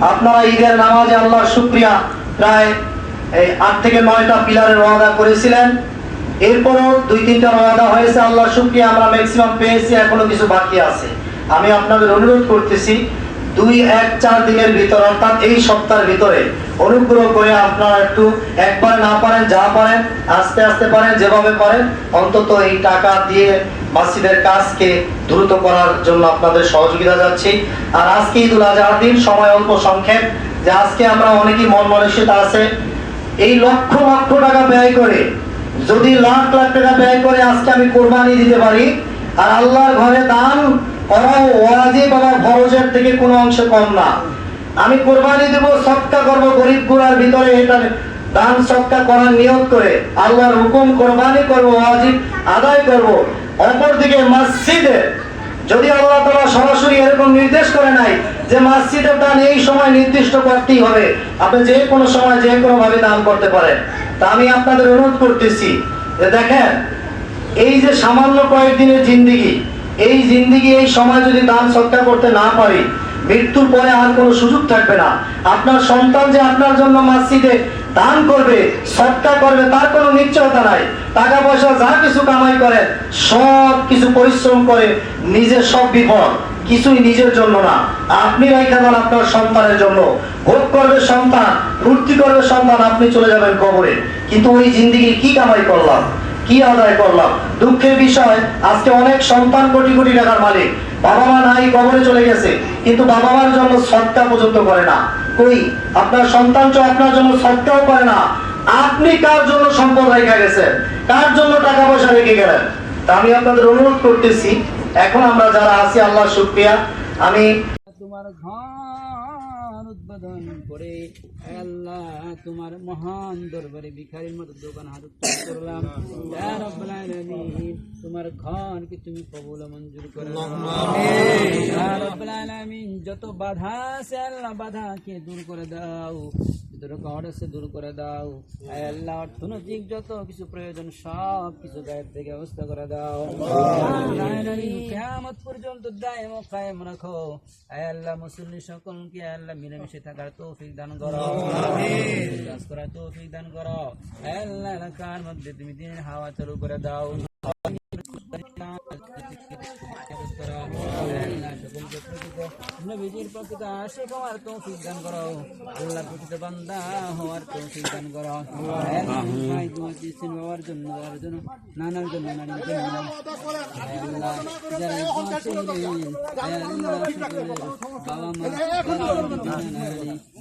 আপনারা ঈদের নামাজে আল্লাহর শুক্রিয়া প্রায় এই আট থেকে নয়টা পিলারের ওয়াদা করেছিলেন। এরপরও দুই, তিনটা ওয়াদা হয়েছে, আল্লাহর শুক্রিয়া আমরা ম্যাক্সিমাম পেয়েছি, এখনও কিছু বাকি আছে। আমি আপনাদের অনুরোধ করতেছি দুই, এক, চার দিনের ভিতর, অর্থাৎ এই সপ্তাহের ভিতরে অনুগ্রহ করে আপনারা একটু একবার না পারেন, যা পারেন, আস্তে আস্তে পারেন, যেভাবে পারেন, অন্তত এই টাকা দিয়ে মসজিদের কাজকে দ্রুত করার জন্য আপনাদের সহযোগিতা যাচ্ছি। আর আজকে ঈদুল আজহার দিন, সময় অল্প সংক্ষেপ, যে আজকে আমরা অনেকেই মন মানসিকতা আছে। এই লক্ষ লক্ষ টাকা ব্যয় করে, যদি লাখ লাখ টাকা ব্যয় করে আজকে আমি কোরবানি দিতে পারি আর আল্লাহর ঘরে দান করা ওয়াজিব আমার ফরজের থেকে কোনো অংশে কম না। আমি কোরবানি দেব, সৎকা করব, গরিব গুড়ার ভিতরে এটা দান, সৎকা করার নিয়ত করে আল্লাহর হুকুম কোরবানি করব, ওয়াজিব আদায় করব। অপরদিকে মসজিদে, যদি আল্লাহ তাআলা সরাসরি এরকম নির্দেশ করে নাই যে মসজিদের দান এই সময় নির্দিষ্ট করতেই হবে, আপনি যে কোনো সময় যে কোনো ভাবে দান করতে পারেন। তা আমি আপনাদের অনুরোধ করতেছি যে দেখেন এই যে সামান্য কয়েকদিনের জিন্দিগি, এই জিন্দিগি, এই সময় যদি দান সৎকার করতে না পারি, মৃত্যুর পরে আর কোনো সুযোগ থাকবে না। আপনার সন্তান যে আপনার জন্য মসজিদে দান করবে, সৎকার করবে, তার কোনো নিশ্চয়তা নাই। টাকা পয়সা যা কিছু কামাই করে, সব কিছু পরিশ্রম করে নিজের সব বিপদ কিছুই নিজের জন্য না। আপনি রেখে দেন আপনার সন্তানের জন্য। ভোগ করবে সন্তান, ফুর্তি করবে সন্তান, আপনি চলে যাবেন কবরে। কিন্তু ওই জিন্দিগি কি কামাই করলাম? কি আদায় করলাম? দুঃখের বিষয়, আজকে অনেক সন্তান কোটি কোটি টাকার মালিক। বাবা মা নাই, কবরে চলে গেছে। কিন্তু বাবা মার জন্য সৎকা পর্যন্ত করে না। কই? আপনার সন্তান তো আপনার জন্য সৎকাও করে না। আপনি কার জন্য সম্পদ রেখে গেছেন? কার জন্য টাকা পয়সা রেখে গেলেন? তা আমি আপনাদের অনুরোধ করতেছি, এখন আমরা যারা আছি আল্লাহ শুক্রিয়া। আমি তোমার ঘর উদ্বোধন করে আল্লাহ তোমার মহান দরবারে ভিখারির মতো দোকান হাত করলাম। তোমার ঘরকে তুমি কবুল মঞ্জুর করে। নাও। রাব্বুল আলামিন, যত বাধা আছে আল্লাহ বাধাকে দূর করে দাও। দূর করে দাও। আল্লাহ, অর্থনৈতিক যত কিছু প্রয়োজন সব কিছু গায়ের থেকে ব্যবস্থা করে দাও। কেমত পর্যন্ত দায় কায়েম রাখো। আয় আল্লাহ মুসলিম সকলকে আল্লাহ মিলেমিশে থাকার তৌফিক দান করো। কাজ করার তৌফিক দান করো। আয় আল্লাহ এলাকার মধ্যে তুমি দিনের হাওয়া চালু করে দাও। নবীজির প্রকৃত আশিক হওয়ার তৌফিক দান করো আল্লাহ প্রকৃত বান্দা হওয়ার তৌফিক দান করো ভাই তোমার দিচ্ছেন বাবার জন্য বাবার জন্য নানার জন্য নানির জন্য আল্লাহ যারা বাবা মা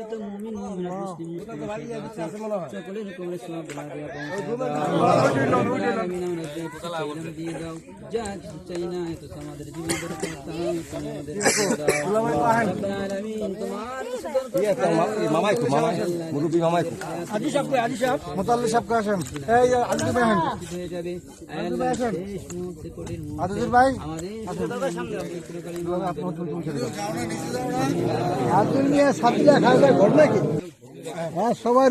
আপনার সব আসি এরকম সকলের হুকুমে সব দিয়ে দাও যা কিছু চাই না এত আমাদের জীবন আমাদের মামাই কো? হ্যাঁ সবাই